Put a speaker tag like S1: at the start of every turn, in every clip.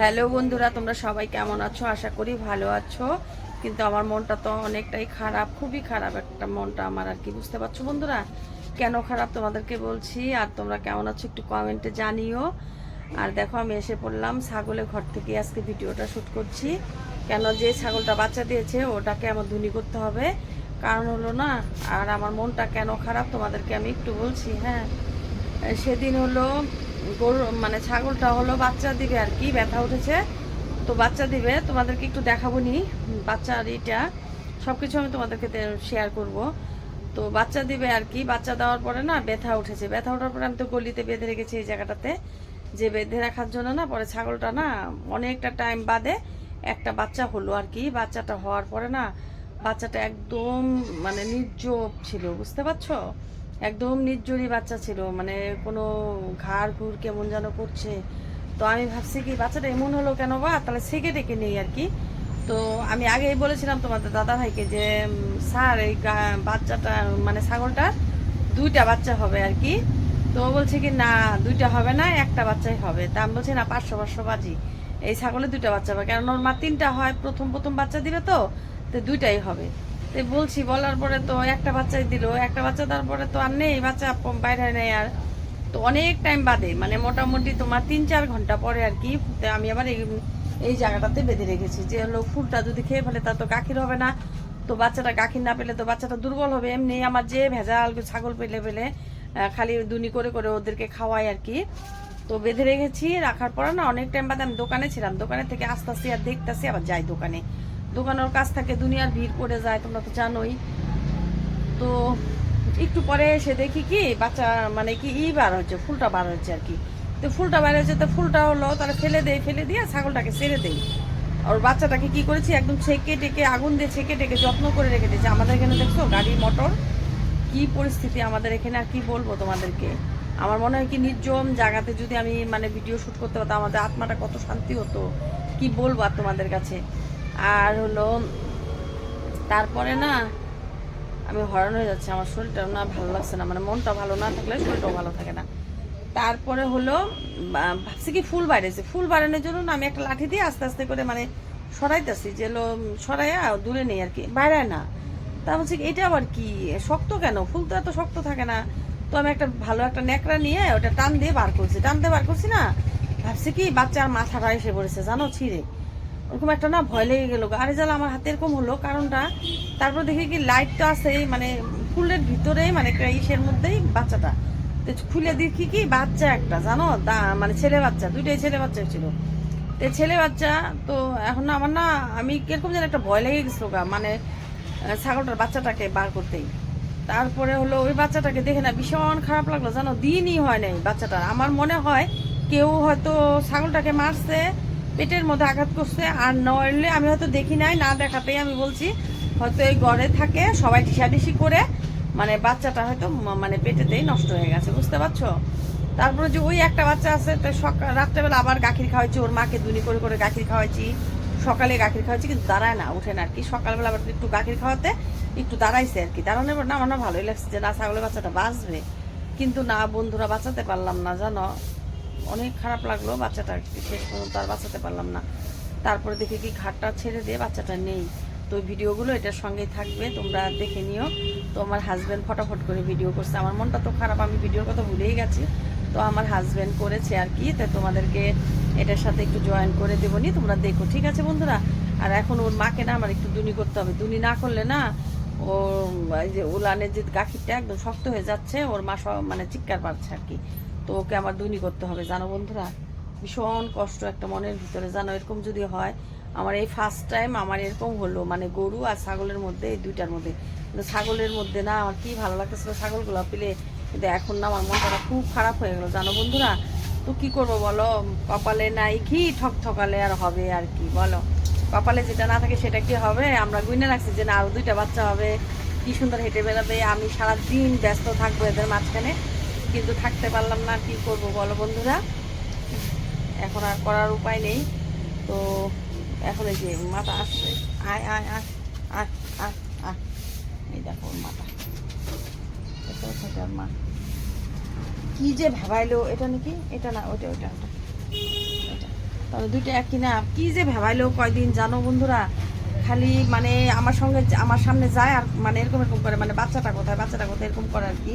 S1: Hello বন্ধুরা, তোমরা সবাই কেমন আছো? আশা করি ভালো আছো। কিন্তু আমার মনটা তো অনেকটাই খারাপ, খুবই খারাপ একটা মনটা আমার আর কি, বুঝতে পারছ বন্ধুরা? কেন খারাপ তোমাদেরকে বলছি, আর তোমরা কেমন আছো একটু কমেন্টে জানিও। আর দেখো, আমি এসে পড়লাম ছাগলের ঘর থেকে আজকে ভিডিওটা শ্যুট করছি। কেন যে ছাগলটা বাচ্চা দিয়েছে, ওটাকে আমার ধুনি করতে হবে। কারণ হলো না, আর আমার মনটা কেন খারাপ তোমাদেরকে আমি একটু বলছি হ্যাঁ? সেদিন হলো গরু মানে ছাগলটা হলো বাচ্চা দিবে আর কি, ব্যথা উঠেছে। তো বাচ্চা দিবে, তোমাদেরকে একটু দেখাবো নি, বাচ্চার এটা সব কিছু আমি তোমাদেরকে শেয়ার করব। তো বাচ্চা দিবে আর কি, বাচ্চা দেওয়ার পরে না ব্যথা উঠেছে। ব্যথা ওঠার পরে আমি তো গলিতে বেঁধে রেখেছি এই জায়গাটাতে। যে বেঁধে রাখার জন্য না, পরে ছাগলটা না অনেকটা টাইম বাদে একটা বাচ্চা হলো আর কি। বাচ্চাটা হওয়ার পরে না, বাচ্চাটা একদম মানে নির্জব ছিল, বুঝতে পারছ? একদম নির্জরি বাচ্চা ছিল মানে কোনো ঘাড় ঘুর কেমন যেন করছে। তো আমি ভাবছি কি, বাচ্চাটা এমন হলো কেন বা? তাহলে সেকে ডেকে নেই আর কি। তো আমি আগেই বলেছিলাম তোমাদের দাদা ভাইকে যে স্যার, এই বাচ্চাটা মানে ছাগলটা দুইটা বাচ্চা হবে আর কি। তো বলছে কি, না, দুইটা হবে না, একটা বাচ্চাই হবে। তা আমি বলছি, না, পাঁচশো পাঁচশো বাজি। এই ছাগলে দুইটা বাচ্চা হবে। কারণ ওর মা তিনটা হয়, প্রথম প্রথম বাচ্চা দিবে তো তো দুইটাই হবে। তো বলছি, বলার পরে তো একটা বাচ্চাই দিল, একটা বাচ্চা দেওয়ার পরে তো আর নেই, বাচ্চা বাইরে নেই আর। তো অনেক টাইম বাদে মানে মোটামুটি তোমার তিন চার ঘণ্টা পরে আর কি আমি আবার এই এই জায়গাটাতে বেঁধে রেখেছি। যে হলো ফুলটা যদি খেয়ে ফেলে তা তো গাখির হবে না। তো বাচ্চাটা গাখির না পেলে তো বাচ্চাটা দুর্বল হবে। এমনি আমার যে ভেজাল ছাগল পেলে পেলে খালি দুনি করে করে ওদেরকে খাওয়াই আর কি। তো বেঁধে রেখেছি, রাখার পরে না অনেক টাইম বাদে আমি দোকানে ছিলাম। দোকানে থেকে আস্তে আস্তে আর দেখতেছি আবার যাই দোকানে। দোকানের কাছ থেকে দুনিয়ার ভিড় পড়ে যায়, তোমরা তো জানোই। তো একটু পরে এসে দেখি কি, বাচ্চা মানে কি ই বার হচ্ছে ফুলটা বার হচ্ছে আর কি। তো ফুলটা বার হচ্ছে তো ফুলটা হলো, তাহলে ফেলে দেই, ফেলে দিয়ে ছাগলটাকে ছেড়ে দেই। আর বাচ্চাটাকে কি করেছি, একদম ছেঁকে টেকে, আগুন দিয়ে ছেঁকে টেকে যত্ন করে রেখে দিয়েছি। আমাদের এখানে দেখছ, গাড়ি, মোটর, কি পরিস্থিতি আমাদের এখানে আর কি বলব তোমাদেরকে? আমার মনে হয় কি নির্জম জায়গাতে যদি আমি মানে ভিডিও শুট করতে পারতাম, আমাদের আত্মাটা কত শান্তি হতো, কি বলব আর তোমাদের কাছে? আর হলো, তারপরে না, আমি হরণ হয়ে যাচ্ছে, আমার শরীরটা না ভালো লাগছে না মানে মনটা ভালো না থাকলে শরীরটাও ভালো থাকে না। তারপরে হলো ভাবছি কি ফুল বাইরেছে ফুল বাড়ানোর জন্য না আমি একটা লাঠি দিয়ে আস্তে আস্তে করে মানে সরাইতেছি, যে হলো, সরাইয়া দূরে নেই আর কি বাইরে না। তা বলছি এটা আবার কি, শক্ত কেন? ফুল তো এত শক্ত থাকে না। তো আমি একটা ভালো একটা ন্যাকড়া নিয়ে ওটা টান দিয়ে বার করছি, টান দিয়ে বার করছি না। ভাবছি কি, বাচ্চার মাথাটা এসে পড়েছে, জানো, ছিঁড়ে। ওরকম একটা না ভয় লেগে গেল আরে জাল, আমার হাতে এরকম হলো। কারণটা, তারপর দেখি কি লাইট তো আছে মানে ফুলের ভিতরেই মানে ইসের মধ্যেই বাচ্চাটা। তো খুলে দেখি কি বাচ্চা একটা, জানো? দা- মানে ছেলে বাচ্চা, দুইটাই ছেলে বাচ্চা ছিল। তো ছেলে বাচ্চা, তো এখন আমার না, আমি কীরকম যেন একটা ভয় লেগে গেছিল গা মানে ছাগলটার বাচ্চাটাকে বার করতেই। তারপরে হলো ওই বাচ্চাটাকে দেখে না, ভীষণ খারাপ লাগল, জানো? দিনই হয় নাই বাচ্চাটার। আমার মনে হয় কেউ হয়তো ছাগলটাকে মারছে পেটের মধ্যে আঘাত করছে, আর নইলে আমি হয়তো দেখি নাই, না দেখাতেই আমি বলছি। হয়তো এই ঘরে থাকে, সবাই ঢিসাঢিসি করে মানে বাচ্চাটা হয়তো মানে পেটেতেই নষ্ট হয়ে গেছে, বুঝতে পারছ? তারপরে যে ওই একটা বাচ্চা আছে, তো সকাল রাত্রেবেলা আবার গাখির খাওয়াইছি, ওর মাকে দুনি করে করে গাখির খাওয়াইছি। সকালে গাখির খাওয়াইছি, কিন্তু দাঁড়ায় না, উঠে না আর কি। সকালবেলা আবার একটু গাখির খাওয়াতে একটু দাঁড়াইছে আর কি। দাঁড়ানোর পর না, আমার ভালোই লাগছে যে না, ছাগলের বাচ্চাটা বাঁচবে। কিন্তু না, বন্ধুরা, বাঁচাতে পারলাম না, জানো? অনেক খারাপ লাগল বাচ্চাটাকে শেষ পর্যন্ত আর বাঁচাতে পারলাম না। তারপরে দেখি কি ঘাটটা ছেড়ে দিয়ে বাচ্চাটা নেই। তো ভিডিওগুলো এটার সঙ্গেই থাকবে, তোমরা দেখে নিও। তো আমার হাজব্যান্ড ফটাফট করে ভিডিও করছে। আমার মনটা তো খারাপ, আমি ভিডিওর কথা ভুলেই গেছি। তো আমার হাজব্যান্ড করেছে আর কি, তো তোমাদেরকে এটার সাথে একটু জয়েন করে দেবো নি তোমরা দেখো। ঠিক আছে বন্ধুরা? আর এখন ওর মাকে না আমার একটু দুনি করতে হবে। দুনি না করলে না ও যে উলানের যে গাখিরটা একদম শক্ত হয়ে যাচ্ছে, ওর মা মানে চিৎকার পাচ্ছে আর কি। তো ওকে আমার দুনি করতে হবে, জানো বন্ধুরা? ভীষণ কষ্ট একটা মনের ভিতরে, জানো? এরকম যদি হয়, আমার এই ফার্স্ট টাইম আমার এরকম হলো মানে গরু আর ছাগলের মধ্যে, এই দুইটার মধ্যে। কিন্তু ছাগলের মধ্যে না, আমার কি ভালো লাগতেছিল ছাগলগুলো পেলে। কিন্তু এখন না, আমার মনটা খুব খারাপ হয়ে গেলো, জানো বন্ধুরা? তো কি করব বলো? কপালে নাই কি ঠক ঠকালে আর হবে আর কি, বলো? কপালে যেটা না থাকে সেটা কি হবে? আমরা গুইনে রাখছি যে না, আরও দুইটা বাচ্চা হবে। কি সুন্দর হেঁটে বেড়াবে। আমি সারা দিন ব্যস্ত থাকব এদের মাঝখানে। কিন্তু থাকতে পারলাম না, কি করব বলো বন্ধুরা? এখন আর করার উপায় নেই। তো এখন এই যে মাথা আসছে। আয় আয় আয় আয় আয় আয়। এই দেখো মাথা। এটা হচ্ছে মা। কি যে ভাবাইলো, এটা নাকি? এটা না, ওইটা ওইটা ওটা তাহলে দুইটা একই না? কি যে ভেবাইলো কয়দিন জানো বন্ধুরা? খালি মানে আমার সঙ্গে আমার সামনে যায় আর মানে এরকম এরকম করে মানে বাচ্চাটা কোথায় বাচ্চাটা কোথায় এরকম করে আর কি।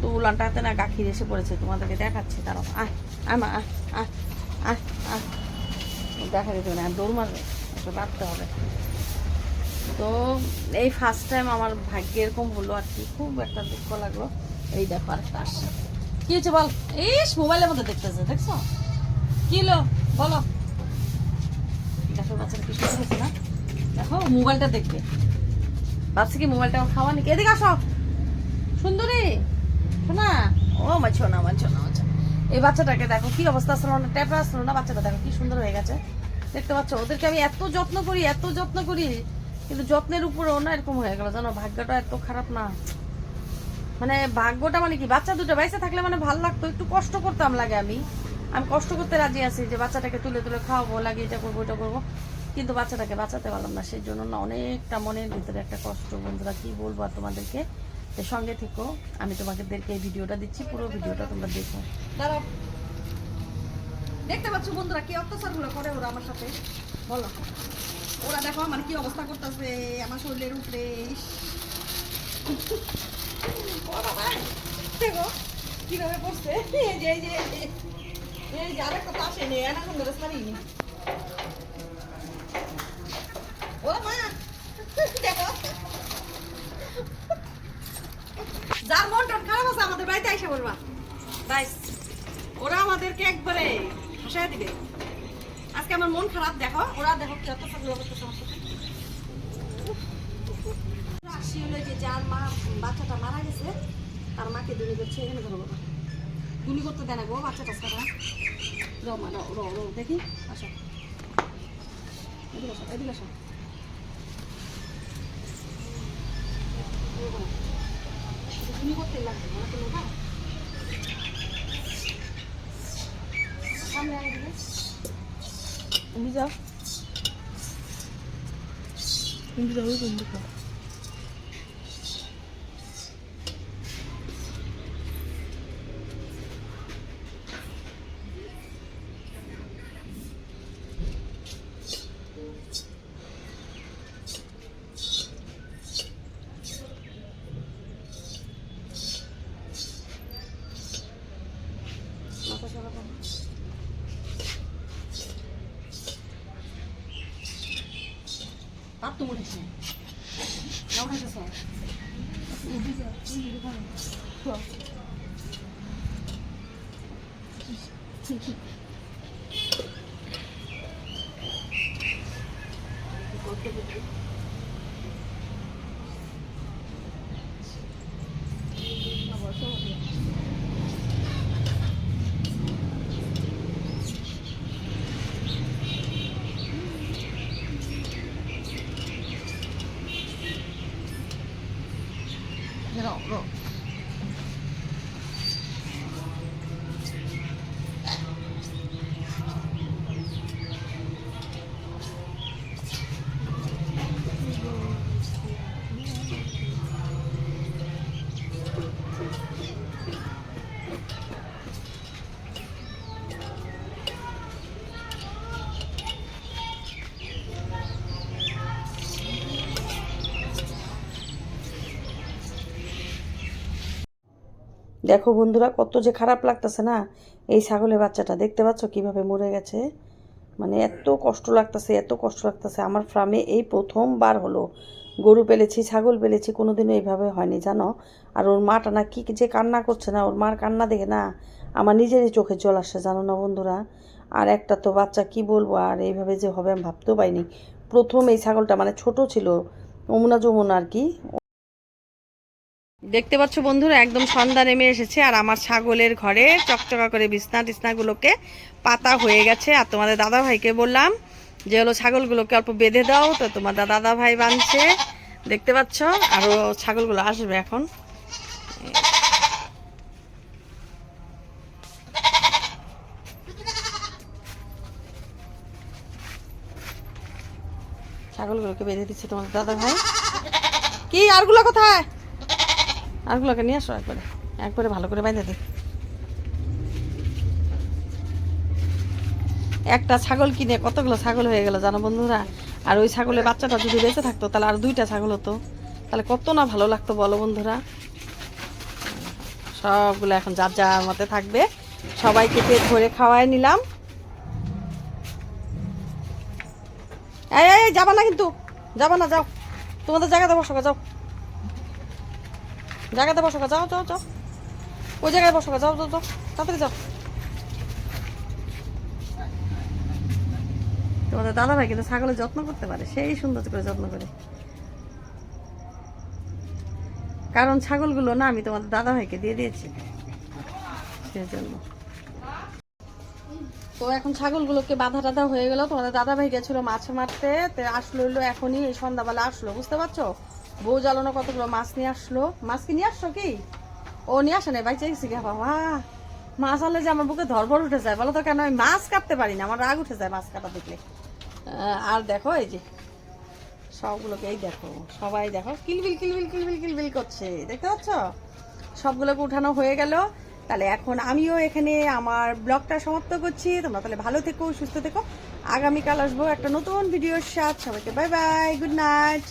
S1: তো উলানটাতে না গাখির এসে পড়েছে, তোমাদেরকে দেখাচ্ছি তারা আয় আয় মা, আয় আয় আয় আয়। দেখা যেত না দৌড় মারবে ওকে বাড়তে হবে। তো এই ফার্স্ট টাইম আমার ভাগ্যে এরকম হলো আর কি, খুব একটা দুঃখ লাগল। এই দেখো আরেকটা কি হয়েছে বল? ইস মোবাইলের মধ্যে দেখতেছে, দেখছ? কি হলো? বলো। দেখো, বাচ্চাটা কি সুন্দর হয়েছে না? দেখো মোবাইলটা দেখবে। ভাবছি কি মোবাইলটা খাওয়া নাকি এদিকে আসো। সুন্দরী। বাচ্চাটাকে দেখো, কি অবস্থা? আসলো না আসলো না বাচ্চাটা? দেখো, কি সুন্দর হয়ে গেছে। দেখতে পাচ্ছ? ওদেরকে আমি এত যত্ন করি, এত যত্ন করি, কিন্তু যত্নের উপরেও না এরকম হয়ে গেল। জানো, ভাগ্যটা এত খারাপ না। মানে ভাগ্যটা মানে কি? বাচ্চা দুটো বাইসে থাকলে মানে ভালো লাগতো। একটু কষ্ট করতাম লাগে আমি। আমি কষ্ট করতে রাজি আছি যে বাচ্চাটাকে তুলে তুলে খাওয়াবো লাগে এটা করব এটা করব। কিন্তু বাচ্চাটাকে বাঁচাতে পারলাম না। সেই জন্য না অনেকটা মনের ভিতরে একটা কষ্ট। বন্ধুরা, কি বলব আর তোমাদেরকে? যে সঙ্গে থেকো। আমি তোমাদেরকে এই ভিডিওটা দিচ্ছি, পুরো ভিডিওটা তোমরা দেখো। দাঁড়াও। দেখতে পাচ্ছ বন্ধুরা কি অত্যাচারগুলো করে ওরা আমার সাথে? বলো। ওরা দেখো আমার কি অবস্থা করতেছে, আমার শরীরের উপরে দেখো কীভাবে পড়ছে। এই যে এই যে এই যে। আরেকটা সারিনি মা। দেখো। যার মন টন খারাপ আছে, আমাদের বাড়িতে আইসা বলবা। বাইস ওরা আমাদেরকে একবারে হাসায় দিবে। আজকে আমার মন খারাপ, দেখো, ওরা দেখো কি অত্যাচারগুলো করতেছে আমার আসি হলো যে যার মা, বাচ্চাটা মারা গেছে, তার মাকে দুনি করছে, এখানে ধরো বাবা। গুলি করতে দেয় না গো বাচ্চাটা রো, মা রো, দেখি, আসো। এদিকে আসো এদিকে আসো। গুলি করতে লাগবে মনে করল না সামনে আগে দিকে তুমি যাও তার তো মনে হচ্ছে না উঠাইতেছ দেখো বন্ধুরা, কত যে খারাপ লাগতেছে না? এই ছাগলের বাচ্চাটা, দেখতে পাচ্ছ কীভাবে মরে গেছে? মানে এত কষ্ট লাগতেছে, এত কষ্ট লাগতেছে। আমার ফার্মে এই প্রথমবার হলো। গরু পেলেছি, ছাগল পেলেছি, কোনোদিনও এইভাবে হয়নি, জানো? আর ওর মাটা না কি যে কান্না করছে না, ওর মার কান্না দেখে না আমার নিজেরই চোখে জল আসছে, জানো না বন্ধুরা? আর একটা তো বাচ্চা, কি বলব? আর এইভাবে যে হবে আমি ভাবতেও পাইনি প্রথম এই ছাগলটা মানে ছোট ছিল অমুনা যমুনা আর কি দেখতে পাচ্ছ বন্ধুরা, একদম সন্ধ্যা নেমে এসেছে আর আমার ছাগলের ঘরে চকচকা করে বিছনা টিছনাগুলোকে পাতা হয়ে গেছে। আর তোমাদের দাদা ভাইকে বললাম যে, হলো ছাগলগুলোকে অল্প বেঁধে দাও। তো তোমার দাদা ভাই বাঁধছে, দেখতে পাচ্ছ? আরও ছাগলগুলো আসবে এখন। ছাগলগুলোকে বেঁধে দিচ্ছে তোমাদের দাদা ভাই কি, আরগুলো কোথায়? আরগুলোকে নিয়ে আসো একবারে। একবারে ভালো করে বাইন্ধে দে। একটা ছাগল কিনে, কতগুলো ছাগল হয়ে গেল জানো বন্ধুরা? আর ওই ছাগলের বাচ্চাটা যদি বেঁচে থাকতো, তাহলে আর দুইটা ছাগল হতো। তাহলে কত না ভালো লাগতো বলো বন্ধুরা? সবগুলো এখন যার যার মতে থাকবে। সবাইকে পেট ভরে খাওয়াই নিলাম। এই যাবা না কিন্তু। যাবা না, যাও। তোমাদের জায়গাতে বসো যাও। জায়গাতে বসো যাও যাও যাও। ওই জায়গায় বসো যাও যাও যাও। তাড়াতাড়ি যাও। তোমাদের দাদা ভাই কিন্তু ছাগলের যত্ন করতে পারে, সেই সুন্দর করে যত্ন করে। কারণ ছাগলগুলো না আমি তোমাদের দাদা ভাইকে দিয়ে দিয়েছি সেজন্য তো এখন ছাগলগুলোকে বাধা টাধা হয়ে গেল, তোমাদের দাদা ভাই গেছিল মাছ মারতে আসলো এখনই, এই সন্ধ্যাবেলা আসলো, বুঝতে পারছ? বউ জ্বালানো কতগুলো? মাছ নিয়ে আসলো। মাছ কি নিয়ে আসছো কি? ও নিয়ে আসে না বাইচে গেছি গা বাবা। মাছ আনলে যে আমার বুকে ধরবর উঠে যায়। বলো তো কেন আমি মাছ কাটতে পারি না? আমার রাগ উঠে যায় মাছ কাটা দেখলে। আর দেখো এই যে, সবগুলোকে এই দেখো, সবাই দেখো, কিলবিল কিলবিল কিলবিল কিলবিল করছে। দেখতে পাচ্ছ? সবগুলোকে উঠানো হয়ে গেল। তাহলে এখন আমিও এখানে আমার ব্লগটা সমাপ্ত করছি। তোমরা তাহলে ভালো থেকো, সুস্থ থেকো। আগামীকাল আসব একটা নতুন ভিডিওর সাথে। সবাইকে বাই বাই গুড নাইট